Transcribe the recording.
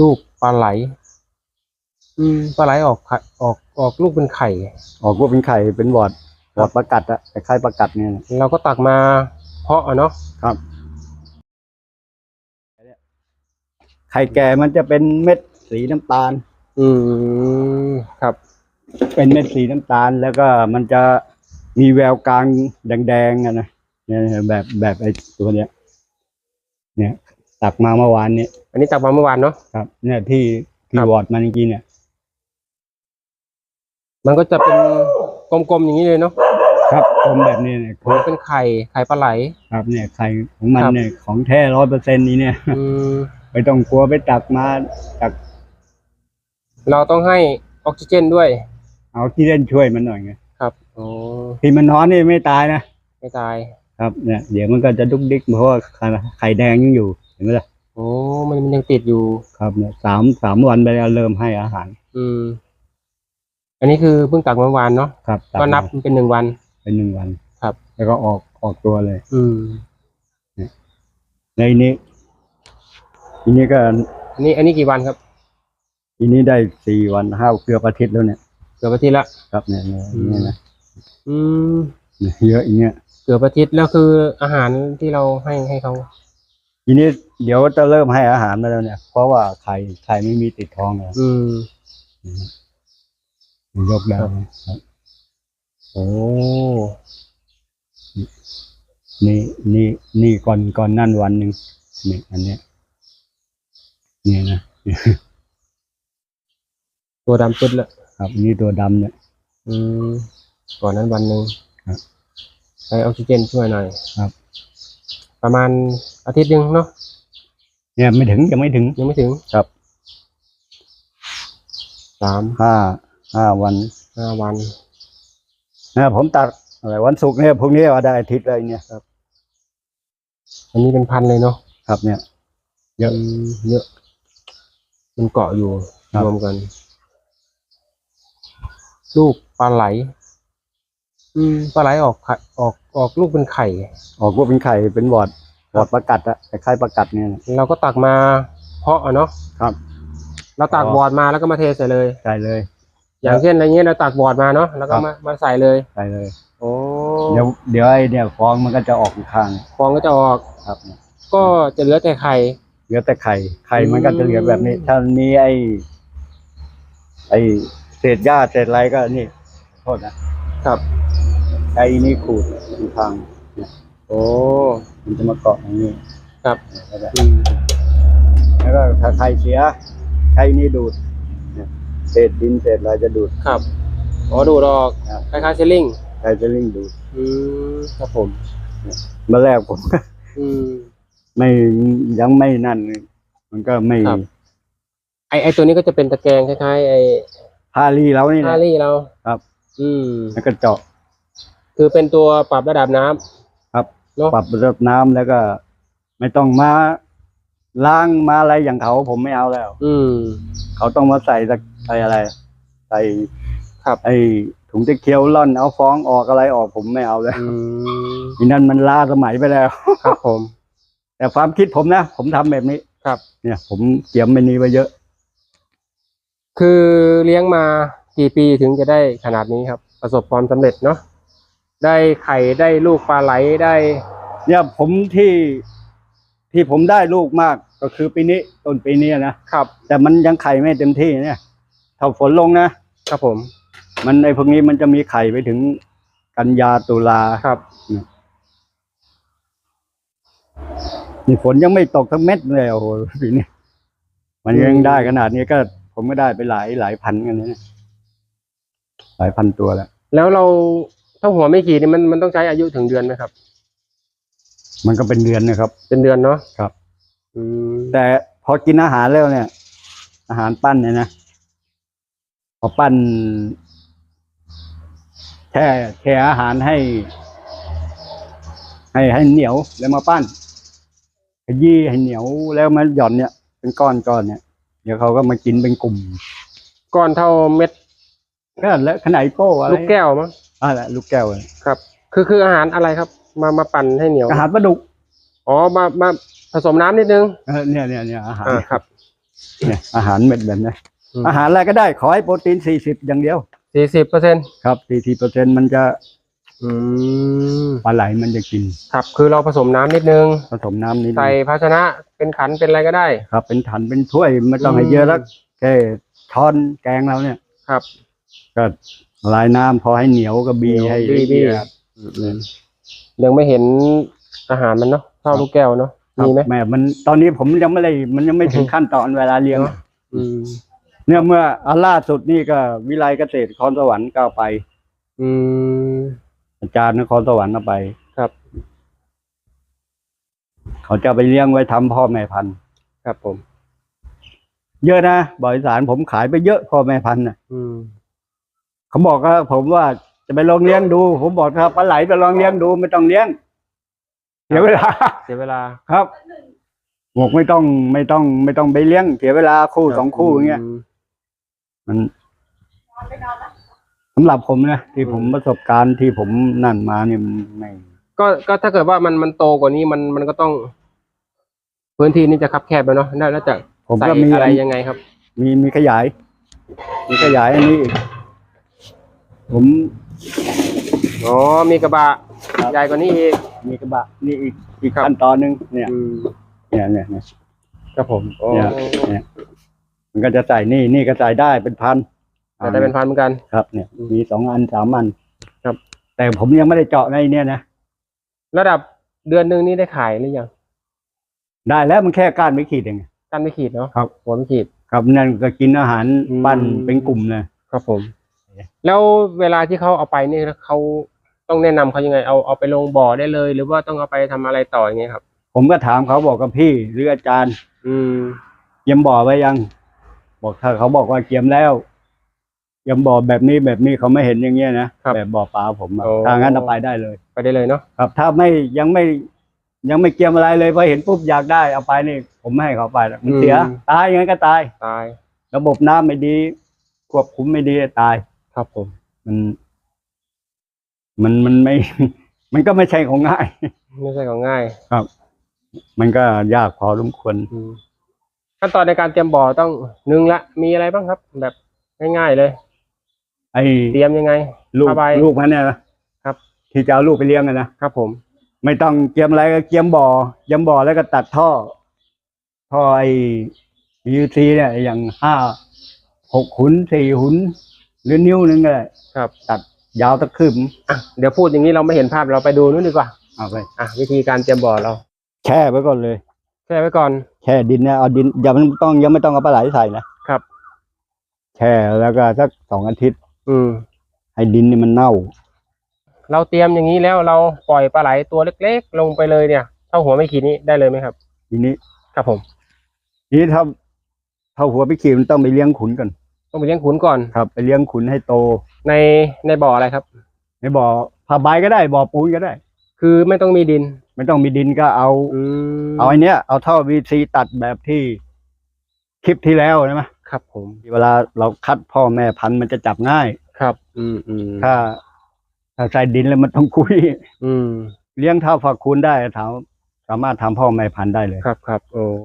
ลูกปลาไหล อืมปลาไหลออกไข่ออกออกลูกเป็นไข่ ออกว่าเป็นไข่เป็นวอดวอดประกัดอะคล้ายๆประกัดเนี่ยนะ เราก็ตักมาเพาะอะเนาะครับ ไข่แก่มันจะเป็นเม็ดสีน้ำตาล อืมครับ เป็นเม็ดสีน้ำตาลแล้วก็มันจะมีแววกลางแดงๆอะนะเนี่ยแบบแบบไอ้ตัวเนี้ยเนี่ย ตักมาเมื่อวานเนี่ยอันนี้ตักมาเมื่อวานเนาะ ครับ เนี่ยที่ที่ครับ วอดมันเมื่อกี้เนี่ย มันก็จะเป็นกลมๆอย่างนี้เลยเนาะครับผมแบบนี้เนี่ยเป็นไข่ไข่ปลาไหล ครับเนี่ยไข่ของมันครับ เนี่ยของแท้ร้อยเปอร์เซ็นต์นี้เนี่ย อืมไม่ต้องกลัวไปตักมาตักเราต้องให้ออกซิเจนด้วย เอาที่เล่นช่วยมันหน่อยไงครับโอ้ที่มันนอนนี่ไม่ตายนะไม่ตาย ครับเนี่ยเดี๋ยวมันก็จะดุกดิกเพราะว่าไข่ไข่แดงยังอยู่เห็นไหมล่ะโอ้มันมันยังติดอยู่ครับเนี่ยสามสามวันไปแล้วเริ่มให้อาหาร อืม อันนี้คือเพิ่งตักเมื่อวานเนาะครับตัก็นับเป็นหนึ่งวัน เป็นหนึ่งวันครับ แล้วก็ออกออกตัวเลย อืมในนี้ทีนี้ก็อันนี้ อันนี้กี่วันครับทีนี้ได้สี่วันห้าเกือบอาทิตย์แล้วเนี่ยเกือบอาทิตย์ละครับเนี่ยเนี่ยอืมเนี่ยนะอืมเนี่ยเยอะอย่างเงี้ยเกือบอาทิตย์แล้วคืออาหารที่เราให้ให้เขาทีนี้เดี๋ยวจะเริ่มให้อาหารมาแล้วเนี่ย เพราะว่าไข่ไข่ไม่มีติดท้องแล้วอืมยกได้ครับครับโอ้นี่นี่นี่ก่อนก่อนนั่นวันหนึ่งนี่อันเนี้ยเนี่ยนะตัวดำปึ๊ดละครับ นี่ตัวดำเนี่ย อืมก่อนนั้นวันหนึ่งครับ ให้ออกซิเจนช่วยหน่อยครับ ประมาณอาทิตย์หนึ่งเนาะเนี่ยไม่ถึงยังไม่ถึง ยังไม่ถึงครับ สามห้าห้าวันห้าวันนะผมตัดอะไรวันศุกร์เนี่ยพรุ่งนี้ว่าได้อาทิตย์เลยเนี่ยอันนี้เป็นพันเลยเนาะครับเนี่ย เยอะมเยอะมันเกาะอยู่ครับรวมกัน ลูกปลาไหล อืมปลาไหลออกไข่ออกออกลูกเป็นไข่ ออกว่าเป็นไข่เป็นวอดวอดประกัดอะคล้ายๆประกัดเนี่ยนะเราก็ตักมาเพาะอะเนาะครับเราตักอ๋อบอร์ดมาแล้วก็มาเทใส่เลย ใส่เลย อย่างเช่นอะไรเงี้ยเราตักบอร์ดมาเนาะแล้วก็ครับมามาใส่เลย ใส่เลย โอ้เดี๋ยวเดี๋ยวไอ้เนี่ยฟองมันก็จะออกอีกข้างฟองก็จะออกครับเนี่ยก็จะเหลือแต่ไข่เหลือแต่ไข่ไข่อืมมันก็จะเหลือแบบนี้ ถ้ามีไอ้ไอ้เศษหญ้าเศษอะไรก็นี่โทษนะครับใช้นี่ขูดอีกทางเนี่ยโอ้มันจะมาเกาะตรงนี้ครับแล้วก็อืมแล้วก็ถ้าไข่เสียใช้นี่ดูดเนี่ยเศษดินเศษอะไรจะดูดครับอ๋อดูดออกครับคล้ายๆเชลลิงใช้จะลิงดูดอืมครับผม เมื่อแรกผม อืม ไม่ยังไม่นั่น มันก็ไม่ครับ ไอไอตัวนี้ก็จะเป็นตะแกรงคล้ายๆไอพาลีแล้วนี่ฮานะรี่เราครับ อืมแล้วก็เจาะ คือเป็นตัวปรับระดับน้ำ ครับ เนาะปรับระดับน้ำแล้วก็ ไม่ต้องมาล้างมาอะไรอย่างเขาผมไม่เอาแล้ว อืม เขาต้องมาใส่ตะใส่อะไร ใส่ครับ ไอ้ถุงตะเคียวล่อนเอาฟองออกอะไรออกผมไม่เอาแล้วอืมนี่นั่นมันล้าสมัยไปแล้ว ครับผม แต่ความคิดผมนะ ผมทำแบบนี้ครับ เนี่ย ผมเกี่ยมไม่นี้ไว้เยอะ คือเลี้ยงมากี่ปีถึงจะได้ขนาดนี้ครับ ประสบความสำเร็จเนาะ ได้ไข่ได้ลูกปลาไหลได้ เนี่ยผมที่ที่ผมได้ลูกมากก็คือปีนี้ต้นปีนี้นะครับ แต่มันยังไข่ไม่เต็มที่เนี่ยถ้าฝนลงนะครับผม มันในพวกนี้มันจะมีไข่ไปถึงกันยาตุลาครับนี่ฝนยังไม่ตกทั้งเม็ดเลยโอ้โหปีนี้มันยังได้ขนาดนี้ก็ผมก็ได้ไปหลายหลายพันกันนะเนี่ยหลายพันตัวแล้วแล้วเรา ถ้าหัวไม่กี่นี่มันมันต้องใช้อายุถึงเดือนไหมครับ มันก็เป็นเดือนนะครับ เป็นเดือนเนาะครับ อืมแต่พอกินอาหารแล้วเนี่ย อาหารปั้นเนี่ยนะพอปั้นแช่แช่อาหารให้ ให้ให้เหนียวแล้วมาปั้นขยี้ให้เหนียวแล้วมาหย่อนเนี่ย เป็นก้อนก้อนเนี่ย เดี๋ยวเขาก็มากินเป็นกลุ่มก้อนเท่าเม็ดก็แล้วขนาดโป้อะไรลูกแก้วมั้ง อะไรลูกแก้วอะไรครับ คือคืออาหารอะไรครับ มามาปั่นให้เหนียวอาหารปลาดุกอ๋อมามาผสมน้ำนิดนึงเออเนี่ยเนี่ยเนี่ยอาหารอ่าครับเนี่ยอาหารเม็ดแบบนี้อืมอาหารอะไรก็ได้ขอให้โปรตีนสี่สิบอย่างเดียวสี่สิบเปอร์เซ็นต์ครับสี่สิบเปอร์เซ็นมันจะอืมปลาไหลมันจะกิน ครับ คือเราผสมน้ำนิดนึง ผสมน้ำนิดนึงใส่ภาชนะเป็นขันเป็นอะไรก็ได้ ครับ เป็นถันเป็นถ้วยไม่ต้องให้อืมเยอะแล้วแค่ช้อนแกงเราเนี่ยครับ ก็ ละลายน้ำพอให้เหนียวก็บีให้บีบีครับยังไม่เห็นอาหารมันเนาะเท่าลูกแก้วเนาะครับมีไหมแม่มันตอนนี้ผมยังไม่ได้มันยังไม่ถึงขั้นตอนเวลาเลี้ยง อืม เนี่ยเมื่ออันล่าสุดนี่ก็วิไลเกษตรนครสวรรค์ก็เอาไป อืม อาจารย์นครสวรรค์เอาไปครับ เขาจะไปเลี้ยงไว้ทำพ่อแม่พันธุ์ครับผม เยอะนะบริษัทผมขายไปเยอะพ่อแม่พันธุ์น่ะอืม เขาบอกว่าผมว่าจะไปลองเลี้ยงดู ผมบอกครับปลาไหลไปลองเลี้ยงดูไม่ต้องเลี้ยงเสียเวลา เสียเวลาครับบอกไม่ต้องไม่ต้อง ไม่ต้องไปเลี้ยงเสียเวลาคู่สองคู่อย่างเงี้ยมมันสำหรับผมนะที่ผมประสบการณ์ที่ผมนั่นมาเนี่ยมันไม่ก็ก็ถ้าเกิดว่ามันมันโตกว่านี้มันมันก็ต้อง พื้นที่นี่จะคับแคบไปเนาะน่าน่าจะผมใส่ก็มีอะไรยังไงครับ มีมีขยาย มีขยายอันนี้อีก ผมอ๋อมีกระบะครับ ใหญ่กว่านี้อีก มีกระบะนี่อีกอีกครับ ขั้นตอนหนึ่งเนี่ยอืมเนี่ยเนี่ยเนี่ย ครับผมโอ้เนี่ยมันก็จะใส่นี่นี่ก็ใส่ได้เป็นพันแต่ได้เป็นพันเหมือนกัน ครับเนี่ยอืมมีสองอันสามอันครับ แต่ผมยังไม่ได้เจาะในเนี่ยนะระดับเดือนหนึ่งนี่ได้ขายหรือยังได้แล้วมันแค่ก้านไม่ขีดเอง กันไม่ขีดเนาะครับ หัวไม่ขีด ครับนั่นก็กินอาหารอืม ปั้นเป็นกลุ่มเลยครับผม แล้วเวลาที่เขาเอาไปนี่เขาต้องแนะนำเขายังไงเอาเอาไปลงบ่อได้เลย หรือว่าต้องเอาไปทำอะไรต่ออย่างเงี้ยครับ ผมก็ถามเขาบอกกับพี่หรืออาจารย์อืมเตรียมบ่อไว้ยัง บอกถ้าเขาบอกว่าเตรียมแล้วเตรียมบ่อแบบนี้แบบนี้เขาไม่เห็นอย่างเงี้ยนะครับแบบบ่อปลาผมอะโอ้ ถ้างั้นเอาไปได้เลย ไปได้เลยเนาะครับ ถ้าไม่ยังไม่ยังไม่เตรียมอะไรเลยพอเห็นปุ๊บอยากได้เอาไปนี่ ผมไม่ให้เขาไปหรอกมันเสียตายยังไงก็ตาย ตาย ระบบน้ำไม่ดีควบคุมไม่ดีตาย ครับผม มัน มันมันไม่ มันก็ไม่ใช่ของง่าย ไม่ใช่ของง่ายมันก็ยากพอสมควรอืมขั้นตอนในการเตรียมบ่อต้องหนึ่งละมีอะไรบ้างครับ แบบง่ายๆเลย ไอ้เตรียมยังไง ลูกผ้าใบลูกมันเนี่ยนะครับ ที่จะเอาลูกไปเลี้ยงกันนะครับผม ไม่ต้องเกียมอะไรก็เกียมบ่อเกียมบ่อแล้วก็ตัดท่อ ท่อไอ้ยูซีเนี่ย อย่างห้าหกหุนสี่หุน หรือนิ้วหนึงก็ได้ครับ ตัดยาวตะคืบอะเดี๋ยวพูดอย่างนี้เราไม่เห็นภาพเราไปดูนู้นดีกว่า เอาไป อะวิธีการเตรียมบ่อเรา แช่ไว้ก่อนเลย แช่ไว้ก่อน แช่ดินเนี่ยเอาดินอย่ามันต้องยังไม่ต้องเอาปลาไหลใส่นะครับ แช่แล้วก็สักสองอาทิตย์ อืม ให้ดินนี่มันเน่า เราเตรียมอย่างนี้แล้วเราปล่อยปลาไหลตัวเล็กๆ ลงไปเลยเนี่ย เท่าหัวไม่ขีดนี้ได้เลยไหมครับ ทีนี้ ครับผม ทีนี้ถ้าถ้าหัวไปขี่มันต้องไปเลี้ยงขุนก่อน ต้องไปเลี้ยงขุนก่อน ครับ ไปเลี้ยงขุนให้โต ในในบ่ออะไรครับ ในบ่อผ้าใบก็ได้บ่อปูนก็ได้ คือไม่ต้องมีดิน ไม่ต้องมีดินก็เอาอืมเอาไอ้เนี้ยเอาท่อวีซีตัดแบบที่คลิปที่แล้วใช่ไหมครับ ผมเวลาเราคัดพ่อแม่พันธุ์มันจะจับง่าย ครับ อืมอืมถ้า ถ้าใส่ดินแล้วมันต้องคุย อืม เลี้ยงเท่าฝักคูณได้ถามสามารถทำพ่อแม่พันธุ์ได้เลยครับครับโอ้